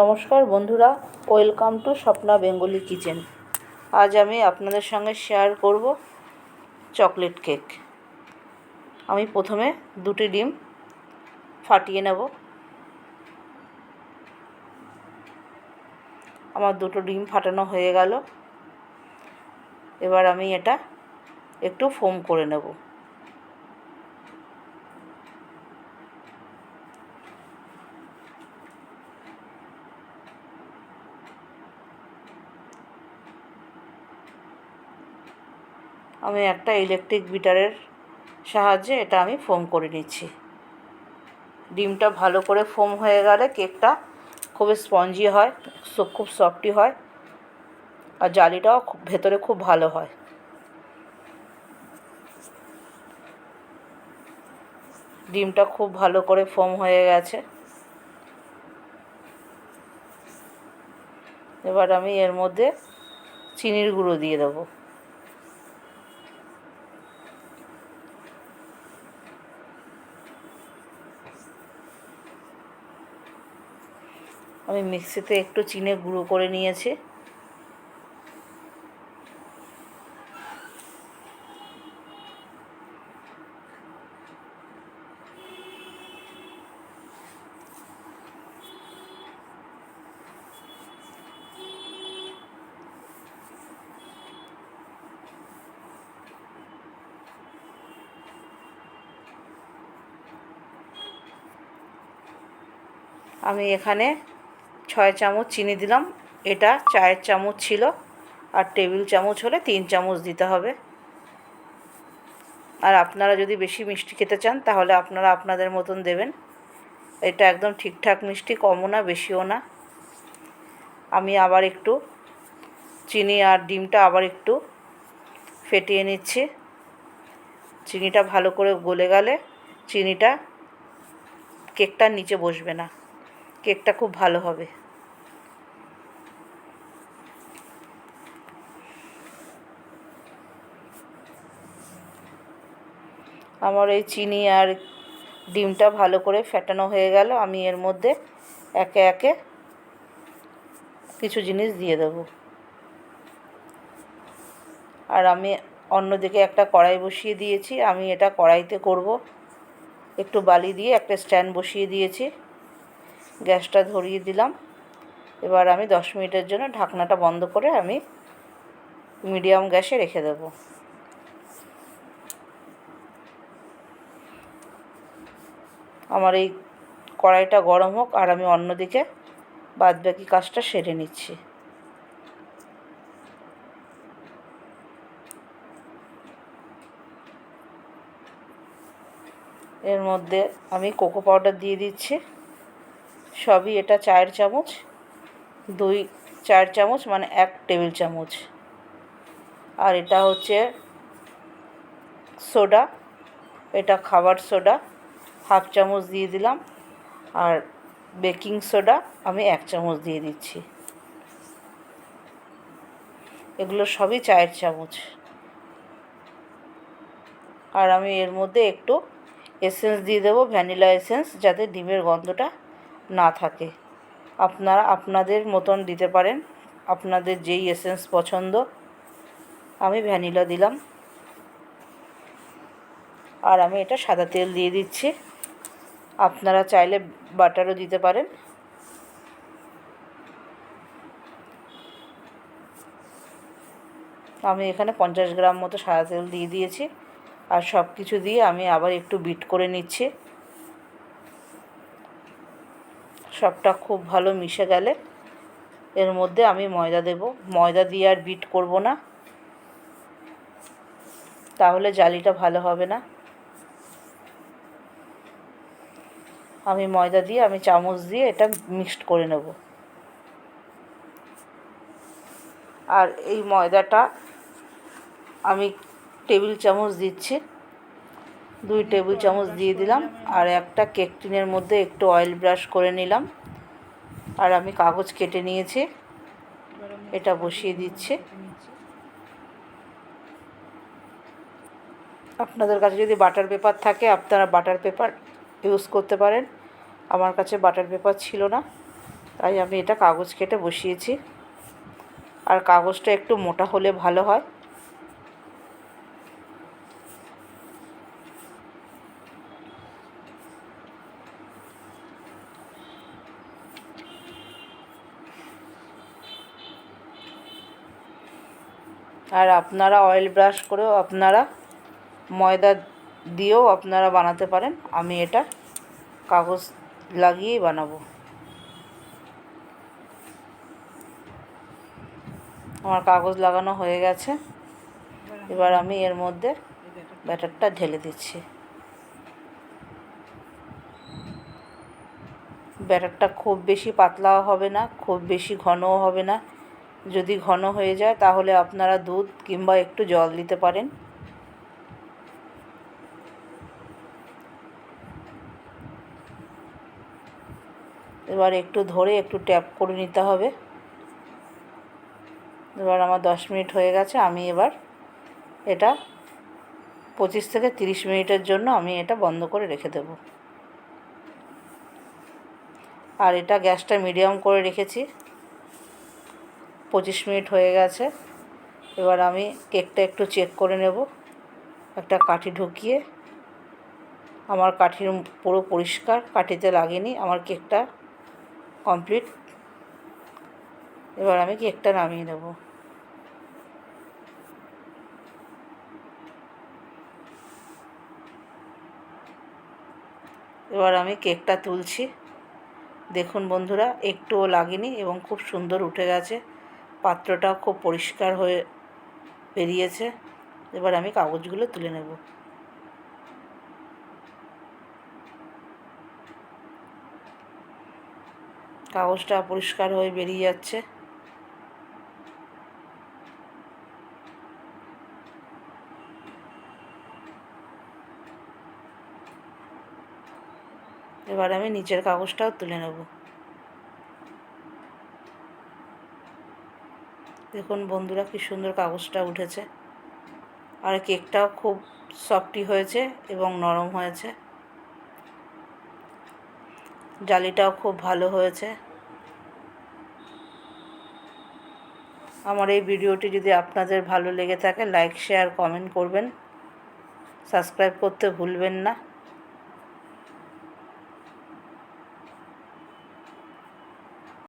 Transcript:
নমস্কার বন্ধুরা, welcome to Swapna Bengali kitchen. আজ আমি আপনাদের সঙ্গে শেয়ার করব চকলেট কেক। আমি প্রথমে দুটি ডিম ফাটিয়ে নেব। আমার দুটো ডিম ফাটানো হয়ে গেল। এবার আমি এটা একটু ফোম করে নেব। আমি একটা ইলেকট্রিক বিটারের সাহায্যে এটা আমি ফোম করে নিচ্ছি। ডিমটা ভালো করে ফোম হয়ে গেলে কেকটা খুবই স্পঞ্জি হয় খুব সফটি হয় আর জালিটাও খুব, ভেতরে খুব ভালো হয়। ডিমটা খুব ভালো করে ফোম হয়ে গেছে। এবার আমি এর মধ্যে চিনির গুঁড়ো দিয়ে দেবো। আমি মিক্সিতে একটু চিনে গুঁড়ো করে নিয়েছি। আমি এখানে ছয় চামচ চিনি দিলাম। এটা চায়ের চামচ ছিল আর টেবিল চামচ হলে তিন চামচ দিতে হবে। আর আপনারা যদি বেশি মিষ্টি খেতে চান, তাহলে আপনারা আপনাদের মতন দেবেন। এটা একদম ঠিকঠাক মিষ্টি, কমও না, বেশিও না। আমি আবার একটু চিনি আর ডিমটা আবার একটু ফেটিয়ে নিচ্ছি। চিনিটা ভালো করে গলে গেলে চিনিটা কেকটার নিচে বসবে না। কেকটা খুব ভালো হবে। আমার এই চিনি আর ডিমটা ভালো করে ফেটানো হয়ে গেল। আমি এর মধ্যে একে একে কিছু জিনিস দিয়ে দেবো। আর আমি অন্যদিকে একটা কড়াই বসিয়ে দিয়েছি। আমি এটা কড়াইতে করব। একটু বালি দিয়ে একটা স্ট্যান্ড বসিয়ে দিয়েছি। গ্যাসটা ধরিয়ে দিলাম। এবার আমি দশ মিনিটের জন্য ঢাকনাটা বন্ধ করে আমি মিডিয়াম গ্যাসে রেখে দেবো। আমার এই কড়াইটা গরম হোক আর আমি অন্যদিকে বাদবাকি কাজটা সেরে নিচ্ছি। এর মধ্যে আমি কোকো পাউডার দিয়ে দিচ্ছি। সবই এটা চায়ের চামচ, দুই, চার চামচ মানে এক টেবিল চামচ। আর এটা হচ্ছে সোডা, এটা খাবার সোডা। হাফ চামচ দিয়ে দিলাম আর বেকিং সোডা আমি এক চামচ দিয়ে দিচ্ছি। এগুলো সবই চায়ের চামচ। আর আমি এর মধ্যে একটু এসেন্স দিয়ে দেবো, ভ্যানিলা এসেন্স, যাতে ডিমের গন্ধটা না থাকে। আপনারা আপনাদের মতন দিতে পারেন, আপনাদের যেই এসেন্স পছন্দ। আমি ভ্যানিলা দিলাম। আর আমি এটা সাদা তেল দিয়ে দিচ্ছি। আপনারা চাইলে বাটারও দিতে পারেন। আমি এখানে পঞ্চাশ গ্রাম মতো সাদা তেল দিয়ে দিয়েছি। আর সব কিছু দিয়ে আমি আবার একটু বিট করে নিচ্ছি। সবটা খুব ভালো মিশে গেলে এর মধ্যে আমি ময়দা দেব। ময়দা দিয়ে আর বিট করব না। তাহলে জালিটা ভালো হবে না। আমি ময়দা দিয়ে, আমি চামচ দিয়ে এটা মিক্সড করে নেব। আর এই ময়দাটা আমি টেবিল চামচ দিচ্ছি। দুই টেবিল চামচ দিয়ে দিলাম। আর একটা কেক টিনের মধ্যে একটু অয়েল ব্রাশ করে নিলাম। আর আমি কাগজ কেটে নিয়েছি। এটা বসিয়ে দিচ্ছি। আপনাদের কাছে যদি বাটার পেপার থাকে, আপনারা বাটার পেপার ইউজ করতে পারেন। আমার কাছে বাটার পেপার ছিল না, তাই আমি এটা কাগজ কেটে বসিয়েছি। আর কাগজটা একটু মোটা হলে ভালো হয়। আর আপনারা অয়েল ব্রাশ করেও আপনারা ময়দা দিয়েও আপনারা বানাতে পারেন। আমি এটা কাগজ লাগিয়েই বানাবো। আমার কাগজ লাগানো হয়ে গেছে। এবার আমি এর মধ্যে ব্যাটারটা ঢেলে দিচ্ছি। ব্যাটারটা খুব বেশি পাতলাও হবে না, খুব বেশি ঘনও হবে না। যদি ঘন হয়ে যায়, তাহলে আপনারা দুধ কিংবা একটু জল দিতে পারেন। এবার একটু ধরে একটু ট্যাপ করে নিতে হবে। এবার আমার দশ মিনিট হয়ে গেছে, আমি এবার এটা পঁচিশ থেকে তিরিশ মিনিটের জন্য আমি এটা বন্ধ করে রেখে দেব। আর এটা গ্যাসটা মিডিয়াম করে রেখেছি। পঁচিশ মিনিট হয়ে গেছে, এবার আমি কেকটা একটু চেক করে নেব। একটা কাঠি ঢুকিয়ে, আমার কাঠির পুরো পরিষ্কার, কাঠিতে লাগেনি, আমার কেকটা কমপ্লিট। এবার আমি কেকটা নামিয়ে নেব। এবার আমি কেকটা তুলছি। দেখুন বন্ধুরা, একটুও লাগেনি এবং খুব সুন্দর উঠে গেছে। পাত্রটাও খুব পরিষ্কার হয়ে বেরিয়েছে। এবার আমি কাগজগুলো তুলে নেব। কাগজটা পরিষ্কার হয়ে বেরিয়ে যাচ্ছে। এবার আমি নিচের কাগজটাও তুলে নেব। দেখুন বন্ধুরা কি সুন্দর কাগজটা উঠেছে। আর কেকটাও খুব সফটি হয়েছে এবং নরম হয়েছে। জালিটাও খুব ভালো হয়েছে। আমার এই ভিডিওটি যদি আপনাদের ভালো লেগে থাকে লাইক শেয়ার কমেন্ট করবেন। সাবস্ক্রাইব করতে ভুলবেন না।